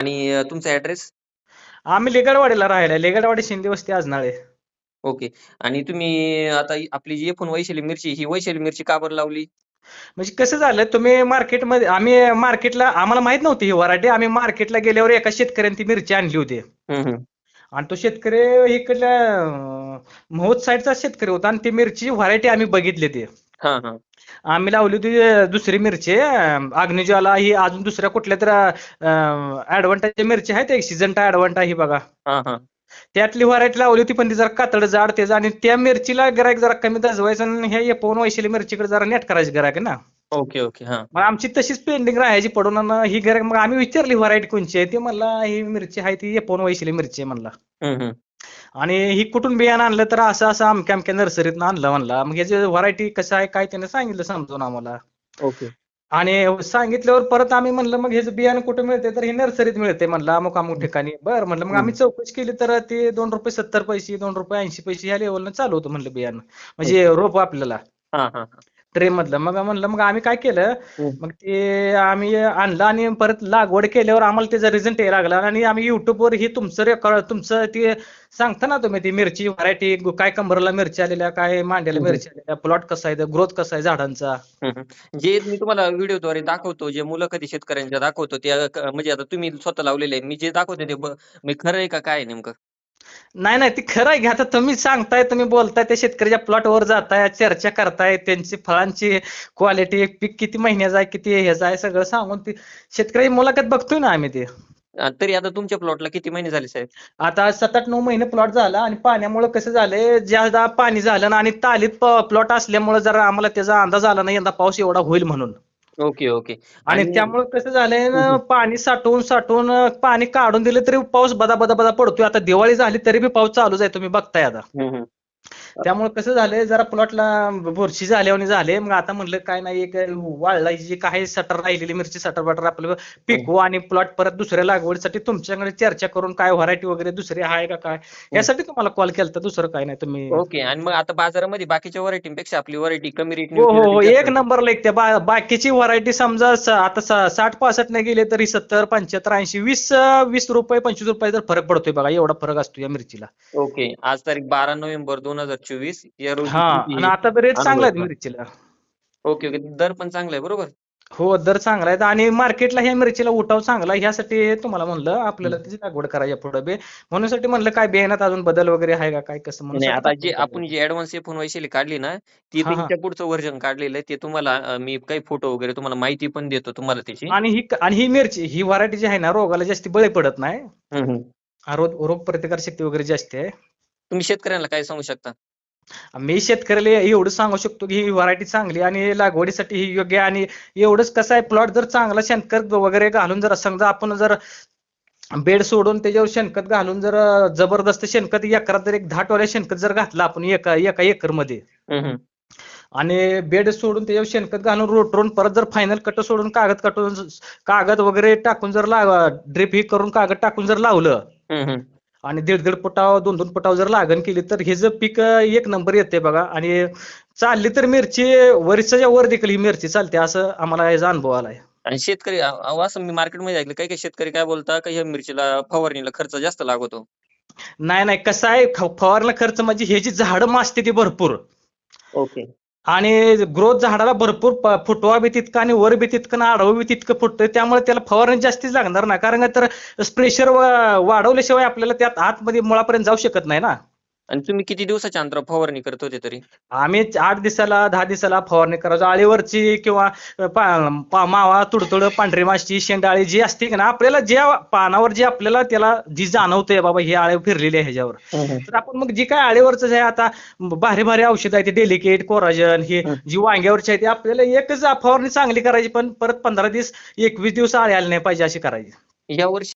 आणि तुमचा ऍड्रेस आम्ही लेगडवाडीला राहायला लेगडवाडी शिंदे वस्ती आजनाळे ओके. आणि तुम्ही आता ही- आपली जी एकूण वैशाली मिरची ही वैशाली मिरची का बरं लावली? म्हणजे कसं झालं तुम्ही मार्केटमध्ये आम्ही मार्केटला आम्हाला माहीत नव्हती ही व्हरायटी आम्ही मार्केटला गेल्यावर एका शेतकऱ्याने ती मिरची आणली होती. हम्म, हम्म. आणि तो शेतकरी इकडल्या अं, महोद साईडचा शेतकरी होता आणि ती मिरची व्हरायटी आम्ही बघितली ती. हा हा. आम्ही लावली होती दुसरी मिरची. अग्निज्वाला ही अजून दुसऱ्या कुठल्या तर ऍडव्हान्टाची मिरची आहे एक सिजंटा ऍडव्हान्टा ही बघा. हा हा. त्यातली व्हरायटी लावली होती पण ती जरा कातड जाड त्याचं आणि त्या मिरचीला गिरायक जरा कमी दजवायचं आणि ह्या पवन वैशाली मिरचीकडे जरा नेट करायची गिरायक ना. ओके ओके हा. मग आमची तशीच पेंडिंग राहायची पडून ही गिरायक मग आम्ही विचारली व्हरायटी कोणची आहे ती म्हणला ही मिरची आहे ती पवन वैशाली मिरची आहे म्हणला. आणि ही कुठून बियाणं आणलं तर असं असं अमक्या अमक्या नर्सरीतनं आणलं म्हणला. मग याची व्हरायटी कसं आहे काय त्याने सांगितलं समजून आम्हाला. ओके. आणि सांगितल्यावर परत आम्ही म्हणलं मग ह्याचं बियाणं कुठे मिळते तर हे नर्सरीत मिळते म्हणलं अमुक अमुक ठिकाणी. बरं म्हणलं मग आम्ही चौकशी केली तर ते दोन रुपये सत्तर पैसे दोन रुपये ऐंशी पैसे ह्या लेवलनं चालू होतं म्हणलं बियाणं. म्हणजे रोप आपल्याला. हा हा हा. ट्रे मधलं मग म्हणलं मग आम्ही काय केलं. मग ते आम्ही आणलं आणि परत लागवड केल्यावर आम्हाला त्याचा रिझल्ट यायला लागला आणि आम्ही युट्यूबवर ही तुमचं रेकॉर्ड तुमचं ते सांगता ना तुम्ही ती मिरची व्हरायटी काय कंबरला मिरची आलेल्या काय मांड्याला. मिरची आलेल्या प्लॉट कसा आहे ग्रोथ कसा आहे झाडांचा. जे मी तुम्हाला व्हिडिओद्वारे दाखवतो जे मुलाखती शेतकऱ्यांच्या दाखवतो ते म्हणजे आता तुम्ही स्वतः लावलेले मी जे दाखवते ते मी खरं आहे का काय नेमकं नाही नाही ती खरं आहे घ्या आता तुम्ही सांगताय तुम्ही बोलताय त्या शेतकऱ्याच्या प्लॉटवर जाताय चर्चा करताय त्यांची फळांची क्वालिटी पीक किती महिन्याचं आहे किती ह्याचं आहे सगळं सांगून ती शेतकरी मुलाखत बघतोय ना आम्ही ते. अं, तरी आता तुमच्या प्लॉटला किती महिने झाले साहेब? आता सात आठ नऊ महिने प्लॉट झाला आणि पाण्यामुळे कसं झालंय ज्यादा पाणी झालं ना आणि तालीत प्लॉट असल्यामुळे जरा आम्हाला त्याचा अंदाज आला नाही यंदा पाऊस एवढा होईल म्हणून. ओके ओके आणि आणि- त्यामुळे कसं झालंय ना हम्म. पाणी साठवून साठवून अं, पाणी काढून दिलं तरी पाऊस बदा बदा बदा पडतोय आता दिवाळी झाली तरी बी पाऊस चालूच आहे तुम्ही बघताय आता हम्म, हम्म. त्यामुळे कसं झालंय जरा प्लॉटला बुरशी झाल्यावानी झाले. मग आता म्हणलं काय नाही एक वाळला जी काही सटर राहिलेली मिरची सटर बटर आपलं पिकवू आणि प्लॉट परत दुसऱ्या लागवडीसाठी तुमच्याकडे चर्चा करून काय व्हरायटी वगैरे दुसरी आहे का काय? यासाठी तुम्हाला कॉल केला दुसरं काय नाही तुम्ही. हो ओके आणि मग आता बाजारामध्ये बाकीच्या व्हरायटीपेक्षा आपली व्हरायटी कमी रेट हो हो एक नंबरला एक त्या बाकीची व्हरायटी समजा आता साठ पासष्ट नाही गेले तरी सत्तर पंच्याहत्तर ऐंशी वीस वीस रुपये पंचवीस रुपये जर फरक पडतोय बघा एवढा फरक असतो या मिरचीला. ओके आज तारीख बारा नोव्हेंबर दोन हजार चोवीस या रोजी हा किती आणि आता रेट चांगला आहे मिरचीला. Okay okay. दर पण चांगला आहे बरोबर? हो दर चांगला आहे. आणि मार्केटला ह्या मिरचीला उठाव चांगला आहे. ह्यासाठी तुम्हाला म्हणलं आपल्याला त्याची लागवड करायची पुढे बे. म्हणूनसाठी म्हणलं काय बियाण्यात अजून बदल वगैरे आहे का? काय कसं म्हणून नाही आता जे आपण जी ऍडव्हान्स एफ वैशाली काढली ना ती हा, हा. त्याच्या पुढचं व्हर्जन काढलेलं आहे. ते तुम्हाला अं, मी काही फोटो वगैरे तुम्हाला माहिती पण देतो तुम्हाला त्याची. आणि ही आणि ही मिरची ही व्हरायटी जी आहे ना रोगाला जास्ती बळी पडत नाही. हम्म, हम्म. हा रोग रोग प्रतिकार शक्ती वगैरे जास्त आहे. तुम्ही शेतकऱ्यांना काय सांगू शकता? मी शेतकऱ्याला एवढं सांगू शकतो की ही व्हरायटी चांगली आणि लागवडीसाठी ही योग्य आहे आणि एवढंच कसं आहे प्लॉट जर चांगला शेणखत वगैरे घालून जर समजा आपण जर बेड सोडून त्याच्यावर शेणखत घालून जर जबरदस्त शेणखत एकरात जर एक दहा टोल्या शेणखत जर घातलं आपण एका एका एकरमध्ये. आणि बेड सोडून त्याच्यावर शेणखत घालून रोटरून परत जर फायनल कट सोडून कागद कटून कागद वगैरे टाकून जर लाव ड्रिप ही करून कागद टाकून जर लावलं. आणि दीड दीड फुटाव दोन दोन फुटाव जर लागण केली तर हे जर पीक एक नंबर येते बघा. आणि चालली तर मिरची वरच्या वर देखील ही मिरची चालते असं आम्हाला याचा अनुभव आलाय. आणि शेतकरी असं मी मार्केटमध्ये ऐकलं काही काही शेतकरी काय बोलतात का ह्या मिरचीला फवारणीला खर्च जास्त लागतो? नाही नाही कसं आहे फवारला खर्च म्हणजे हे जी झाडं मासते ती भरपूर. ओके. आणि ग्रोथ झाडाला भरपूर फुटवा बी तितकं आणि वर बी तितकं आडवं बी तितकं फुटतंय. त्यामुळे त्याला फवारणी जास्तीच लागणार ना कारण तर स्प्रेशर वाढवल्याशिवाय आपल्याला त्यात आतमध्ये मुळापर्यंत जाऊ शकत नाही ना. आणि तुम्ही किती दिवसाच्या अंतरावर फवारणी करत होते तरी? आम्ही आठ दिवसाला दहा दिवसाला फवारणी करायचो. आळीवरची किंवा पा- पा- मावा तुडतुड पांढरी माशी शेंडाळी जी असते की ना आपल्याला ज्या पानावर जे आपल्याला त्याला जी जाणवतंय बाबा ही आळे फिरलेली आहे ह्याच्यावर. तर आपण मग जी काय आळीवरच आहे आता भारी भारी औषध आहे ते डेलिकेट कोराजन हे हं. जी वांग्यावरची आहे ते आपल्याला एकच फवारणी चांगली करायची पण परत पंधरा दिवस एकवीस दिवस आळे आले नाही पाहिजे अशी करायची. या वर्षी